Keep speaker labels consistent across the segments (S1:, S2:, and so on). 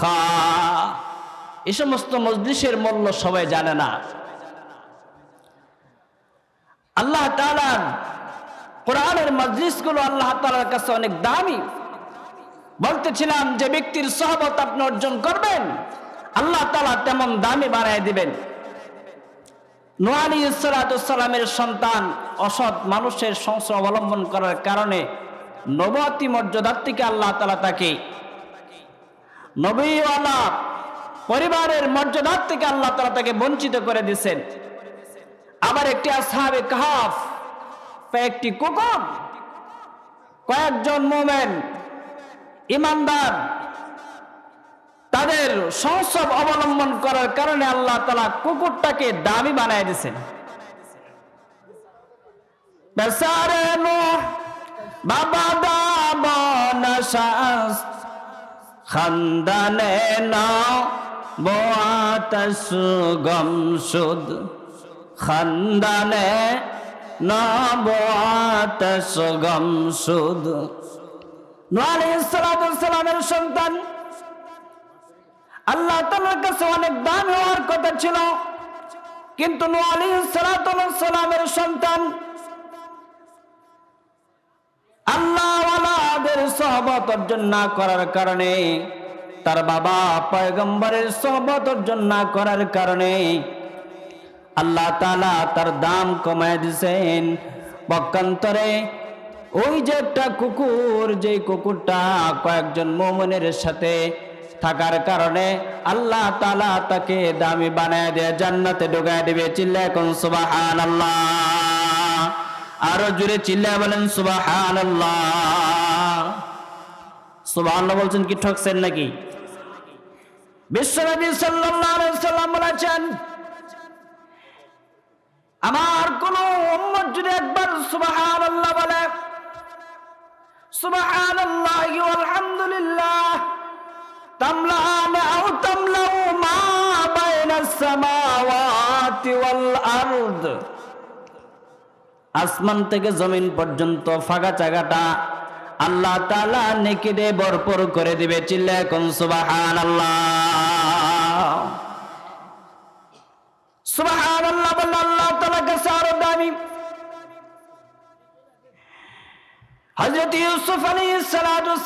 S1: খা। এই সমস্ত মজলিসের মূল্য সবাই জানে না। আল্লাহ কোরআনের মজলিসগুলো আল্লাহ তালার কাছে অনেক দামি। বলতেছিলাম যে ব্যক্তির সহবত আপনি অর্জন করবেন, আল্লাহ তালা তেমন দামি বাড়ায় দিবেন। নোয়ালি ইসালাতামের সন্তান অসৎ মানুষের সংস্র অবলম্বন করার কারণে নবতী মর্যাদার থেকে আল্লাহ তালা তাকে নবীওয়ালা পরিবারের মর্যাদার থেকে আল্লাহ তালা তাকে বঞ্চিত করে দিয়েছেন। আবার একটি আসহাবে কাহাফ একটি কুকুর, কয়েকজন মোমেন, ইমানদার, তাদের সংসব অবলম্বন করার কারণে আল্লাহ তালা কুকুরটাকে দামি বানায় দিয়েছেন। বাবা শাস খানদানে নাও বোয়াত সুগম সুদ। খানদানে না, বোয়াত সুগম সুদ। সালামের সন্তান, আল্লাহ তালার কাছে অনেক দাম হওয়ার কথা ছিল। কিন্তু নোয়ালি সালামের সন্তান সহবত অর্জন না করার কারণে, তার বাবা পয়গম্বরের সহবত অর্জন না করার কারণে আল্লাহ তালা তার দাম কমায় দিয়েছেন পক্ষান্তরে ওই যে একটা কুকুর যে কুকুরটা কয়েকজন মোমনের সাথে থাকার কারণে আল্লাহ তালা তাকে দামি বানায় দিয়ে জান্নাতে ঢুকায় দিবে। চিল্লা এখন সুবাহান আল্লাহ আরও জুড়ে চিল্লা বলেন সুবাহান আল্লাহ সুবাহান বলছেন, কি ঠকছেন নাকি? বিশ্বনবী সাল্লাম বলেছেন, আমার কোন উম্মত যদি একবার সুবহানাল্লাহ বলে, সুবহানাল্লাহি ওয়ালহামদুলিল্লাহ, তামলান আও তামলাউ মা বাইনাস সামাওয়াতি ওয়াল আরদ। আসমান থেকে জমিন পর্যন্ত ফাঁকা জায়গাটা আল্লাহ তাআলা নেকিরে ভরপুর করে দিবে। চিল্লা কোন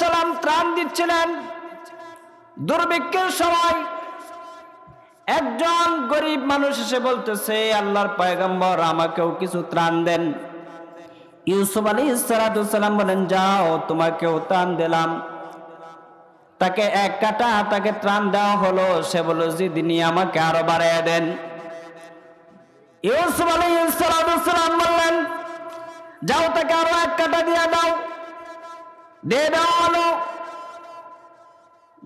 S1: সালাম ত্রাণ দিচ্ছিলেন। দুর্ভিক্ষের সময় একজন গরিব মানুষ এসে বলতেছে, আল্লাহর পয়গম্বর আমাকেও কিছু ত্রাণ দেন। ইউসুফ আলী সালাম বলেন, যাও, তোমাকেও ত্রাণ দিলাম। তাকে এক কাটা তাকে ত্রাণ দেওয়া হলো। সে বলল যিনি আমাকে আরও বাড়াইয়া দেন। ইউসুফ আলী সালাম বললেন, যাও, তাকে আরও এক কাটা দিয়ে দাও। দিয়ে দেওয়া হলো।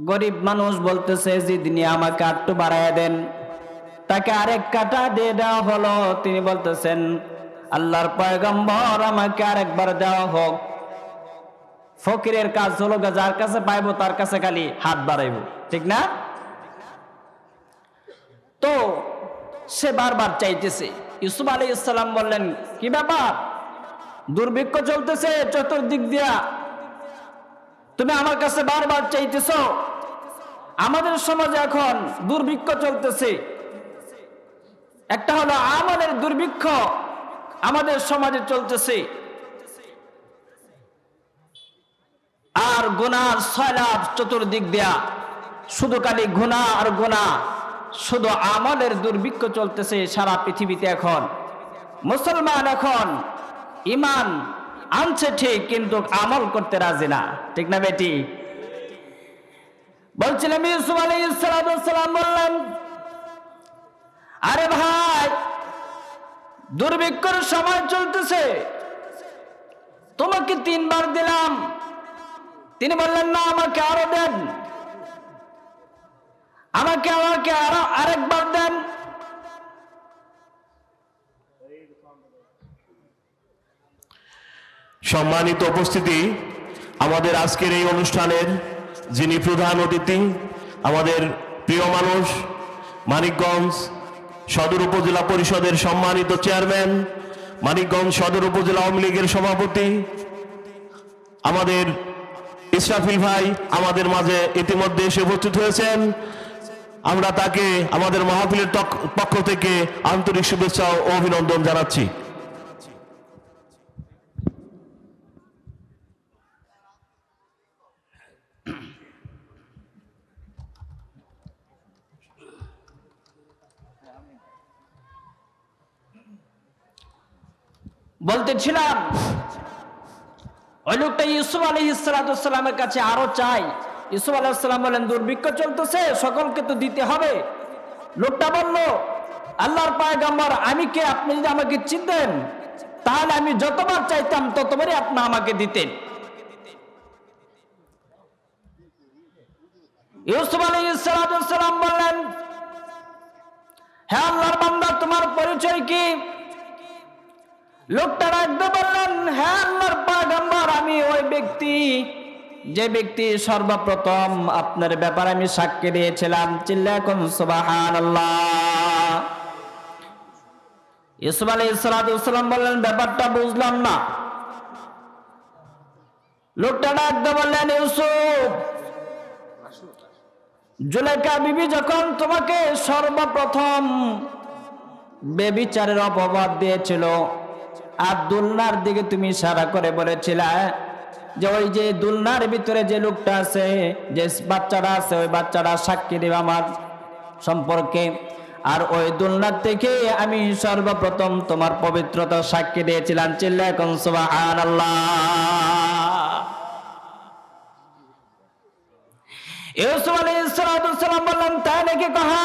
S1: গরিব মানুষ বলতেছে তিনি আমাকে আটটু বাড়াইয়া দেন। তাকে আরেক কাটা দিয়ে দেওয়া হলো। তিনি বলতেছেন আল্লাহর পয়গম্বর আমাকে আরেকবার দেওয়া হোক। ফকিরের কাজ হলো যার কাছে পাইবো, তার কাছে খালি হাত বাড়াইব। ঠিক না? তো সে বারবার চাইতেছে। ইউসুফ আলী ইসলাম বললেন, কি ব্যাপার? দুর্ভিক্ষ চলতেছে চতুর্দিক দিয়া। তুমি আমার কাছে বারবার চাইতেছ। আমাদের সমাজে এখন দুর্ভিক্ষ চলতেছে। একটা হলো আমাদের দুর্ভিক্ষ আমাদের সমাজে চলতেছে। আর গুনার সয়লাভ চতুর্দিক দেয়া। শুধু খালি গুণা আর গুণা শুধু আমলের দুর্ভিক্ষ চলতেছে সারা পৃথিবীতে এখন। মুসলমান এখন ইমান আনছে ঠিক, কিন্তু আমল করতে রাজি না। ঠিক না বেটি? বলছিলাম, ইউসুফ আলী সালাম বললেন, আরে ভাই দুর্ভিক্ষর সময় চলতেছে। তোমাকে তিনবার দিলাম। তিনি বললেন, না, আমাকে আরও দেন। আমাকে আমাকে আরও আরেকবার দেন।
S2: সম্মানিত উপস্থিতি, আমাদের আজকের এই অনুষ্ঠানের যিনি প্রধান অতিথি, আমাদের প্রিয় মানুষ, মানিকগঞ্জ সদর উপজেলা পরিষদের সম্মানিত চেয়ারম্যান, মানিকগঞ্জ সদর উপজেলা আওয়ামী লীগের সভাপতি, আমাদের ইসরাফিল ভাই আমাদের মাঝে ইতিমধ্যে এসে উপস্থিত হয়েছেন। আমরা তাকে আমাদের মাহফিলের পক্ষ থেকে আন্তরিক শুভেচ্ছা ও অভিনন্দন জানাচ্ছি।
S1: বলতেছিলাম, ওই লোকটা ইউসুফ আলী ইসলাতামের কাছে আরও চাই ইউসুফ আলাহিসাল্লাম বলেন, দুর্ভিক্ষ চলতেছে, সকলকে তো দিতে হবে। লোকটা বলল, আল্লাহর পায়গাম্বর, আমি কে? আপনি যদি আমাকে চিনতেন, তাহলে আমি যতবার চাইতাম ততবারই আপনি আমাকে দিতেন। ইউসুফ আলী ইসলাতাম বললেন হ্যাঁ আল্লাহর বান্দা, তোমার পরিচয় কি? লোকটা রাখতে বললেন হ্যাঁ আল্লাহর পাগম্বর আমি ওই ব্যক্তি। যে ব্যক্তি সর্বপ্রথম আপনার ব্যাপারে আমি সাক্ষী দিয়েছিলাম। চিল্লা কোন সুবাহান ইসুফ আলী ইসলাতাম বললেন, ব্যাপারটা বুঝলাম না। লোকটা ডাকতে বললেন, ইউসুফ জুলেখা বিবি যখন তোমাকে সর্বপ্রথম বেবিচারের অপবাদ দিয়েছিল আর দুলনার দিকে তুমি ইশারা করে বলেছিলে যে ওই যে দুলনার ভিতরে যে লোকটা আছে, যে বাচ্চাটা আছে, ওই বাচ্চাটা সাক্ষী দেবে আমার সম্পর্কে। আর ওই দুলনার থেকে আমি সর্বপ্রথম তোমার পবিত্রতা সাক্ষী দিয়েছিলাম। চিল্লা এখন ইউসুফ বললেন, তাই নাকি কহা?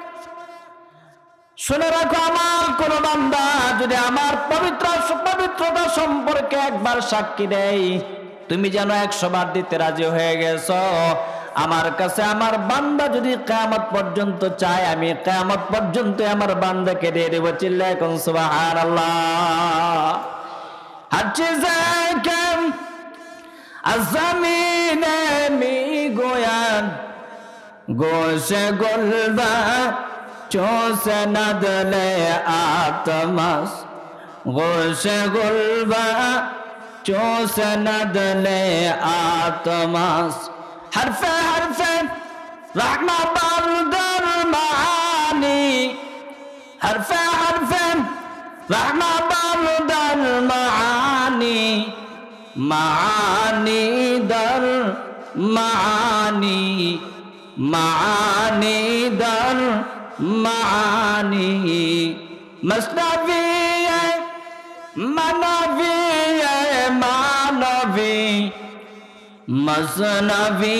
S1: শুনে রাখো, আমার কোন বান্দা যদি আমার পবিত্র পবিত্রতা সম্পর্কে একবার সাক্ষী দেয়, তুমি যেন একশো বার দিতে রাজি হয়ে গেছ। আমার কাছে আমার বান্দা যদি কেমত পর্যন্ত চায়, আমি কেমত পর্যন্ত আমার বান্দাকে দিয়ে দেব। চিল্লে এখন সুবাহার আল্লাহ জমিনে মি গোয়ান, গোসে গোলবা چوس ندل آتمس غوش غلبہ چوس ندل آتمس حرف حرف رحمہ بردر معانی حرف حرف رحمہ بردر معانی معانی در معانی معانی در মানি মসনবী মানবী মানবী মসনবী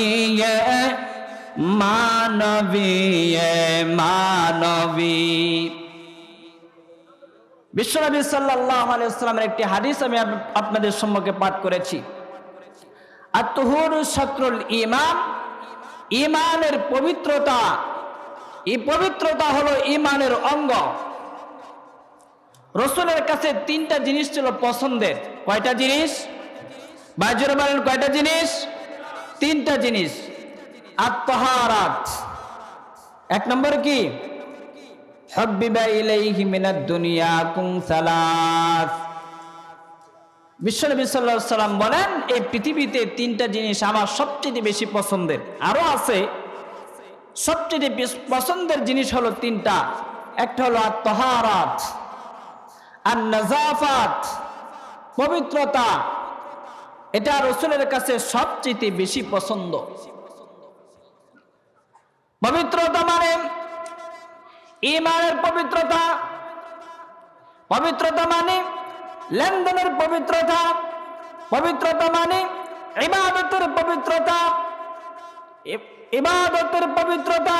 S1: মানবী মানবী বিশ্বনবী সাল্লাহ আলাইসালামের একটি হাদিস আমি আপনাদের সম্মুখে পাঠ করেছি। আর তুহুর শত্রুল ইমাম ইমানের পবিত্রতা এই পবিত্রতা হলো ইমানের অঙ্গ। রসুলের কাছে তিনটা জিনিস ছিল পছন্দের। কয়টা জিনিস? বাজুর বলেন, কয়টা জিনিস? তিনটা জিনিস। আত্মহারাত। এক নম্বর কি? বিশ্বনবী সাল্লাম বলেন, এই পৃথিবীতে তিনটা জিনিস আমার সবচেয়ে বেশি পছন্দের। আরও আছে সবচেয়ে বেশ- পছন্দের জিনিস হলো তিনটা। একটা হলো আত্মহারাত আর নাজাফাত পবিত্রতা। এটা রসুলের কাছে সবচেয়ে বেশি পছন্দ। পবিত্রতা মানে ইমানের পবিত্রতা। পবিত্রতা মানে লেনদেনের পবিত্রতা। পবিত্রতা মানে ইবাদতের পবিত্রতা। ইবাদতের পবিত্রতা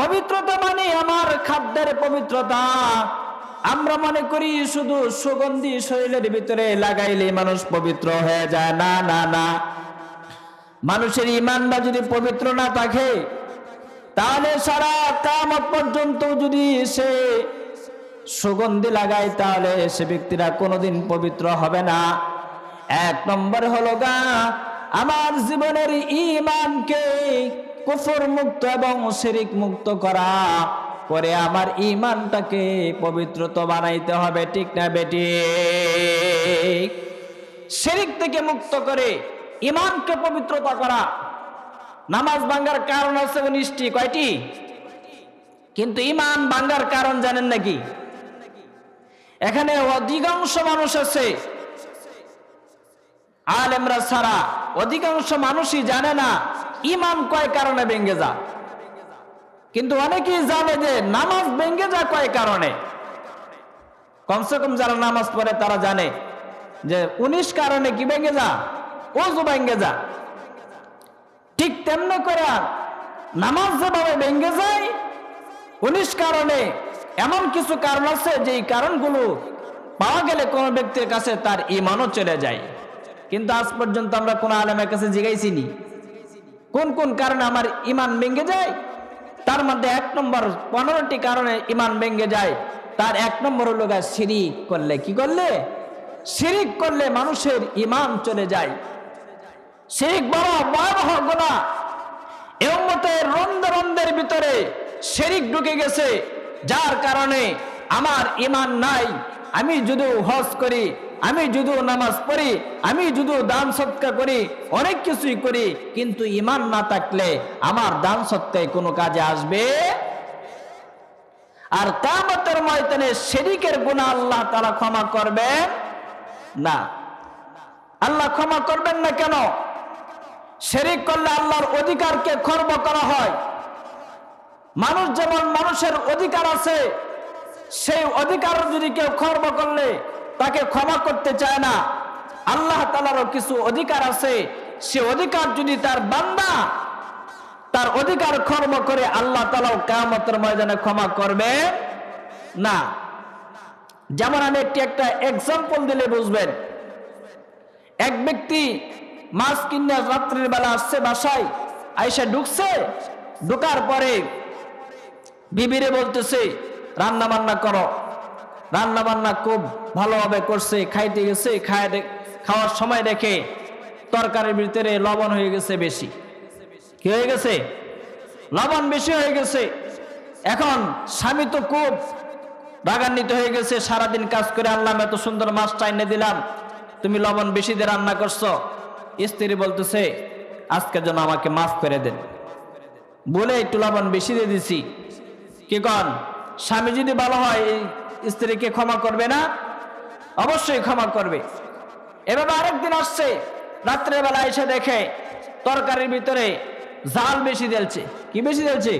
S1: পবিত্রতা মানে আমার খাদ্যের পবিত্রতা। আমরা মনে করি শুধু সুগন্ধি শরীরের ভিতরে লাগাইলে মানুষ পবিত্র হয়ে যায়। না না না। মানুষের ইমানটা যদি পবিত্র না থাকে, তাহলে সারা কামত পর্যন্ত যদি সে সুগন্ধি লাগায়, তাহলে সে ব্যক্তিরা কোনোদিন পবিত্র হবে না। এক নম্বর হলো গা, আমার জীবনের ইমানকে কুফর মুক্ত এবং শিরিক মুক্ত করা, পরে আমার ইমানটাকে পবিত্র তো বানাইতে হবে, ঠিক না বেটি? শিরিক থেকে মুক্ত করে ইমানকে পবিত্রতা করা, নামাজ ভাঙ্গার কারণ আছে উনিশটি কয়টি? কিন্তু ইমান ভাঙ্গার কারণ জানেন নাকি? এখানে অধিকাংশ মানুষ আছে আলেমরা ছাড়া অধিকাংশ মানুষই জানে না ইমান কয় কারণে ভেঙ্গে যা কিন্তু অনেকেই জানে যে নামাজ ভেঙ্গে যা কয় কারণে। কমসে কম যারা নামাজ পড়ে তারা জানে যে উনিশ কারণে কি ভেঙ্গে যা ওজু ভেঙ্গে যা ঠিক তেমনি করে নামাজ যেভাবে ভেঙ্গে যায়, উনিশ কারণে এমন কিছু কারণ আছে যে এই কারণগুলো পাওয়া গেলে কোনো ব্যক্তির কাছে তার ইমানও চলে যায়। কিন্তু আজ পর্যন্ত আমরা কোন আলেমের কাছে জিগাইছি নি কোন কোন কারণে আমার ইমান ভেঙ্গে যায়? তার মধ্যে এক নম্বর, পনেরোটি কারণে ইমান ভেঙ্গে যায়। তার এক নম্বর হলো গা শিরিক করলে কি করলে? শিরিক করলে মানুষের ইমান চলে যায়। শিরিক বড় ভয়াবহ গোনা এ উম্মতের রন্ধ্র ভিতরে শিরিক ঢুকে গেছে। যার কারণে আমার ইমান নাই। আমি যদি হজ করি আমি যদি নামাজ পড়ি, আমি যদি দান সৎকার করি, অনেক কিছুই করি, কিন্তু ইমান না থাকলে আমার দান সৎকায় কোনো কাজে আসবে? আর কামতের ময়দানে শেরিকের গুণা আল্লাহ তারা ক্ষমা করবেন? না। আল্লাহ ক্ষমা করবেন না কেন? শেরিক করলে আল্লাহর অধিকারকে খর্ব করা হয়। মানুষ যেমন মানুষের অধিকার আছে, সেই অধিকার যদি কেউ খর্ব করলে তাকে ক্ষমা করতে চায় না। আল্লাহ তালারও কিছু অধিকার আছে। সে অধিকার যদি তার বান্দা তার অধিকার খর্ব করে, আল্লাহ তালাও কেমতের ময়দানে ক্ষমা করবে না। যেমন আমি একটি একটা এক্সাম্পল দিলে বুঝবেন। এক ব্যক্তি মাছ কিনে রাত্রির বেলা আসছে বাসায়, আইসা ঢুকছে, ঢুকার পরে বিবিরে বলতেছে রান্না বান্না করো। রান্না বান্না খুব ভালোভাবে করছে, খাইতে গেছে, খায় খাওয়ার সময় দেখে তরকারির ভিতরে লবণ হয়ে গেছে বেশি। কি হয়ে গেছে? লবণ বেশি হয়ে গেছে। এখন স্বামী তো খুব রাগান্বিত হয়ে গেছে, সারাদিন কাজ করে আনলাম এত সুন্দর মাছটা এনে দিলাম, তুমি লবণ বেশি দিয়ে রান্না করছ। স্ত্রী বলতেছে আজকের জন্য আমাকে মাফ করে দেন। বলে একটু লবণ বেশি দিয়ে দিছি। কি কন? স্বামী যদি ভালো হয় স্ত্রীকে ক্ষমা করবে না? অবশ্যই ক্ষমা করবে। এভাবে আরেকদিন আসছে, রাত্রেবেলা এসে দেখে তরকারির ভিতরে জাল বেশি দেলছে কি বেশি দিয়েছে